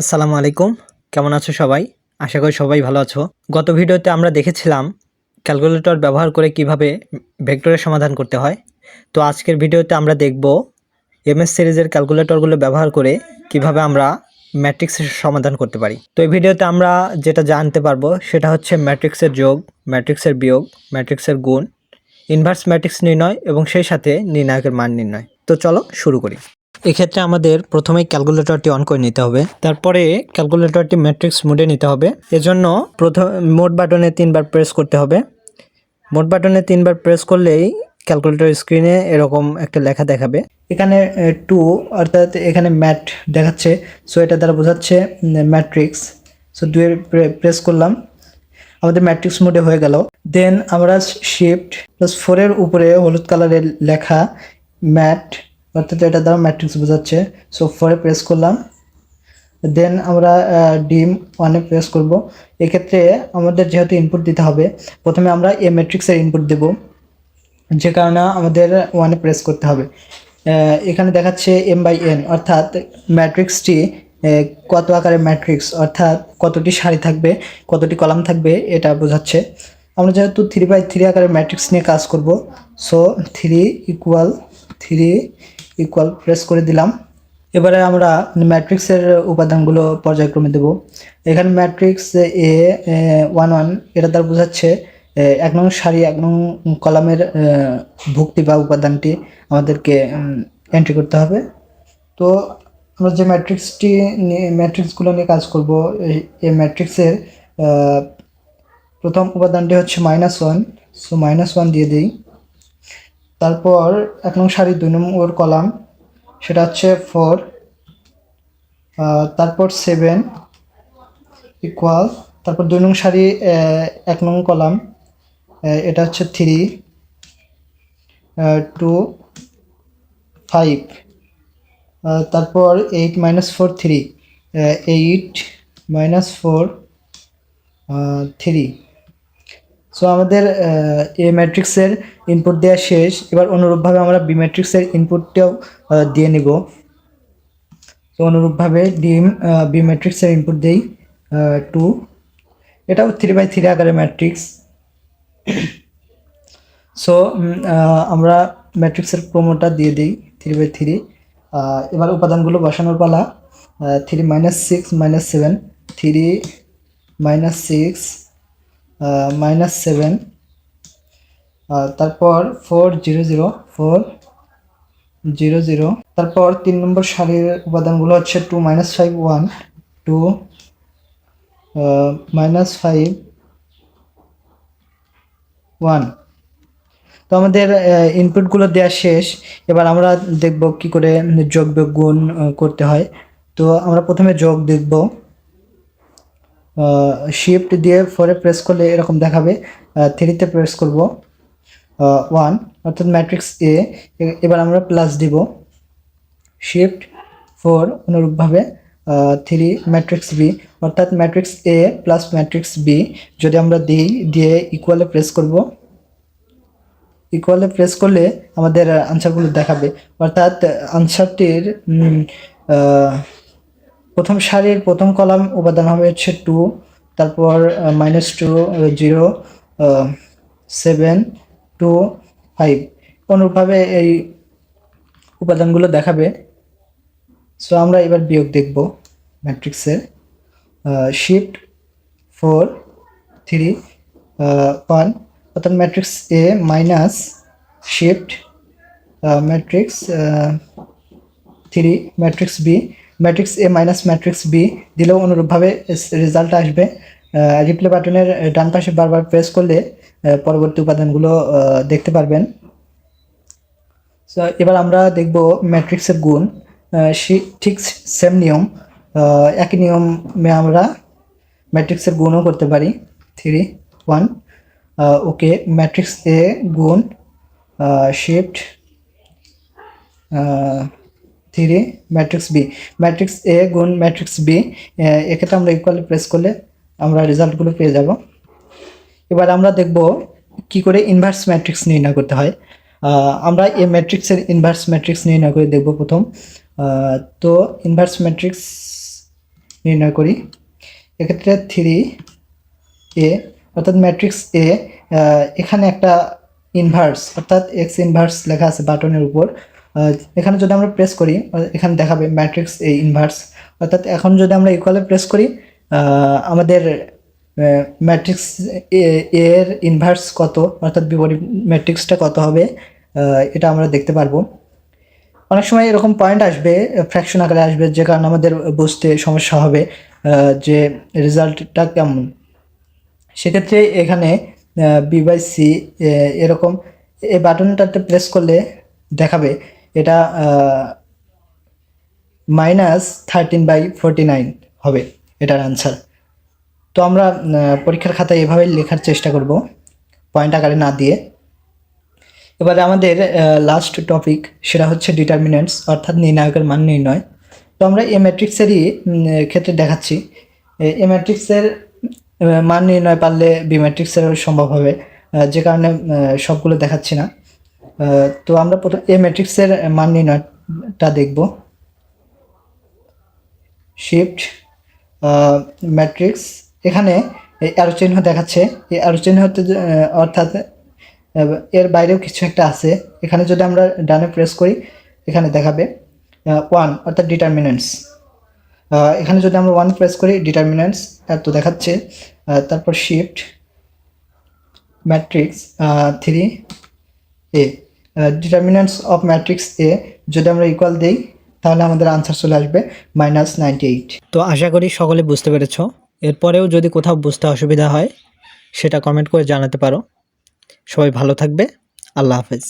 আসসালামু আলাইকুম। কেমন আছো সবাই? আশা করি সবাই ভালো আছো। গত ভিডিওতে আমরা দেখেছিলাম ক্যালকুলেটর ব্যবহার করে কীভাবে ভেক্টরের সমাধান করতে হয়। তো আজকের ভিডিওতে আমরা দেখব এমএস সিরিজের ক্যালকুলেটরগুলো ব্যবহার করে কীভাবে আমরা ম্যাট্রিক্সের সমাধান করতে পারি। তো এই ভিডিওতে আমরা যেটা জানতে পারব সেটা হচ্ছে ম্যাট্রিক্সের যোগ, ম্যাট্রিক্সের বিয়োগ, ম্যাট্রিক্সের গুণ, ইনভার্স ম্যাট্রিক্স নির্ণয় এবং সেই সাথে নির্ণায়কের মান নির্ণয়। তো চলো শুরু করি। এক্ষেত্রে আমাদের প্রথমে ক্যালকুলেটরটি অন করে নিতে হবে। তারপরে ক্যালকুলেটরটি ম্যাট্রিক্স মোডে নিতে হবে। এজন্য প্রথম মোড বাটনে তিনবার প্রেস করতে হবে। মোড বাটনে তিনবার প্রেস করলেই ক্যালকুলেটর স্ক্রিনে এরকম একটা লেখা দেখাবে। এখানে টু অর্থাৎ এখানে ম্যাট দেখাচ্ছে। সো এটা দ্বারা বোঝাচ্ছে ম্যাট্রিক্স সো দুয়ের প্রেস করলাম। আমাদের ম্যাট্রিক্স মোডে হয়ে গেল। দেন আমরা শিফট প্লাস ফোরের উপরে হলুদ কালারের লেখা ম্যাট অর্থাৎ এটা দ্বারা ম্যাট্রিক্স বোঝাচ্ছে। সো ফোরে প্রেস করলাম। দেন আমরা ডিম ওয়ানে প্রেস করব। এক্ষেত্রে আমাদের যেহেতু ইনপুট দিতে হবে, প্রথমে আমরা এ ম্যাট্রিক্সের ইনপুট দেব। যে কারণে আমাদের ওয়ানে প্রেস করতে হবে। এখানে দেখাচ্ছে এম বাই এন অর্থাৎ ম্যাট্রিক্সটি কত আকারের ম্যাট্রিক্স অর্থাৎ কতটি সারি থাকবে, কতটি কলাম থাকবে, এটা বোঝাচ্ছে। আমরা যেহেতু থ্রি বাই থ্রি আকারের ম্যাট্রিক্স নিয়ে কাজ করব so three equal three equal press করে দিলাম। এবারে আমরা ম্যাট্রিক্সের উপাদানগুলো পর্যায়ক্রমে দেব। এখানে ম্যাট্রিক্স এ ওয়ান ওয়ান এটা দ্বারা বোঝাচ্ছে এক নং সারি, এক নং কলামের ভুক্তি বা উপাদানটি আমাদেরকে এন্ট্রি করতে হবে। তো আমরা যে ম্যাট্রিক্সটি নিয়ে ম্যাট্রিক্সগুলো নিয়ে কাজ করব, এই- ম্যাট্রিক্সের প্রথম উপাদানটি হচ্ছে minus one so minus one দিয়ে দিই। তারপর এক নং সারি, দুই নম্বর কলাম, সেটা হচ্ছে ফোর তারপর সেভেন ইকুয়াল তারপর দুই নং সারি এক নং কলাম এটা হচ্ছে থ্রি টু ফাইভ তারপর eight minus four three eight minus four three so আমাদের এ ম্যাট্রিক্সের ইনপুট দেওয়া শেষ। এবার অনুরূপভাবে আমরা বি ম্যাট্রিক্সের ইনপুটটাও দিয়ে নিব। তো অনুরূপভাবে ডিম বি ম্যাট্রিক্সের ইনপুট দেই টু এটাও থ্রি বাই থ্রি আকারের ম্যাট্রিক্স সো আমরা ম্যাট্রিক্সের ক্রমটা দিয়ে দিই থ্রি বাই থ্রি এবার উপাদানগুলো বসানোর পালা three minus six minus seven three minus six minus seven তারপর four zero zero four zero zero তারপর তিন নম্বর সারির উপাদানগুলো হচ্ছে two minus five one two minus five one তো আমাদের ইনপুটগুলো দেওয়া শেষ। এবার আমরা দেখব কি করে যোগ বিয়োগ করতে হয়। তো আমরা প্রথমে যোগ দেখব। শিফট দিয়ে ফোরে প্রেস করলে এরকম দেখাবে। থ্রিতে প্রেস করব। ওয়ান অর্থাৎ ম্যাট্রিক্স এ এবার আমরা প্লাস দিব। শিফট ফোর অনুরূপভাবে থ্রি ম্যাট্রিক্স বি অর্থাৎ matrix A plus matrix B যদি আমরা দিই, দিয়ে ইকুয়ালে প্রেস করব। ইকুয়ালে প্রেস করলে আমাদের আনসারগুলো দেখাবে। অর্থাৎ আনসারটির প্রথম সারির প্রথম কলাম উপাদান হবে হচ্ছে টু তারপর minus two zero seven two five অনুরূপভাবে এই উপাদানগুলো দেখাবে। সো আমরা এবার বিয়োগ দেখব ম্যাট্রিক্সের শিফট ফোর থ্রি ওয়ান অর্থাৎ matrix A minus shift matrix three matrix B matrix A minus matrix B দিলেও অনুরূপভাবে রেজাল্ট আসবে। রিপ্লে বাটনের ডান পাশে বারবার প্রেস করলে পরবর্তী উপাদানগুলো দেখতে পারবেন। এবার আমরা দেখব ম্যাট্রিক্সের গুণ। ঠিক সেম নিয়ম। একই নিয়মে আমরা ম্যাট্রিক্সের গুণও করতে পারি। Three one okay matrix A গুণ shift three matrix B matrix A গুণ ম্যাট্রিক্স বি এক্ষেত্রে আমরা ইকুয়ালি প্রেস করলে আমরা রেজাল্টগুলো পেয়ে যাব। এবার আমরা দেখব কি করে ইনভার্স ম্যাট্রিক্স নির্ণয় করতে হয়। আমরা এই ম্যাট্রিক্সের ইনভার্স ম্যাট্রিক্স নির্ণয় করে দেখব প্রথম। তো ইনভার্স ম্যাট্রিক্স নির্ণয় করি। এক্ষেত্রে থ্রি এ অর্থাৎ ম্যাট্রিক্স এ এখানে একটা ইনভার্স অর্থাৎ এক্স ইনভার্স লেখা আছে বাটনের উপর। এখানে যদি আমরা প্রেস করি এখানে দেখাবে ম্যাট্রিক্স এ ইনভার্স অর্থাৎ এখন যদি আমরা ইকুয়ালে প্রেস করি আমাদের ম্যাট্রিক্স এর ইনভার্স কত, অর্থাৎ বিপরীত ম্যাট্রিক্সটা কত হবে এটা আমরা দেখতে পারব। অনেক সময় এরকম পয়েন্ট আসবে ফ্র্যাকশন আকারে আসবে, যে কারণে আমাদের বুঝতে সমস্যা হবে যে রেজাল্টটা কেমন। সেক্ষেত্রে এখানে বি বাই সি এরকম, এই বাটনটাতে প্রেস করলে দেখাবে এটা minus thirteen by forty nine হবে এটার আনসার তো আমরা পরীক্ষার খাতায় এভাবে লেখার চেষ্টা করব পয়েন্ট আকারে না দিয়ে। এবারে আমাদের লাস্ট টপিক সেটা হচ্ছে ডিটারমিনেন্টস অর্থাৎ নির্ণায়কের মান নির্ণয়। তো আমরা এ ম্যাট্রিক্সেরই ক্ষেত্রে দেখাচ্ছি। এ- ম্যাট্রিক্সের মান নির্ণয় পারলে বি ম্যাট্রিক্সেরও সম্ভব হবে। যে কারণে সবগুলো দেখাচ্ছি না। তো আমরা প্রথম এ ম্যাট্রিক্সের মান নির্ণয়টা দেখব। শিফট ম্যাট্রিক্স এখানে অ্যারো চিহ্ন দেখাচ্ছে। এই অ্যারো চিহ্ন হতে যে, আহ, অর্থাৎ এর বাইরেও কিছু একটা আছে। এখানে যদি আমরা ডানে প্রেস করি এখানে দেখাবে ওয়ান অর্থাৎ ডিটারমিনেন্টস এখানে যদি আমরা ওয়ান প্রেস করি ডিটারমিনেন্টস এত দেখাচ্ছে। তারপর shift matrix three A determinants of matrix A যদি আমরা ইকুয়াল দিই, তাহলে আমাদের আনসার চলে আসবে মাইনাস এইট তো আশা করি সকলে বুঝতে পেরেছ। এরপরেও যদি কোথাও বুঝতে অসুবিধা হয়, সেটা কমেন্ট করে জানাতে পারো। সবাই ভালো থাকবে। আল্লাহ হাফেজ।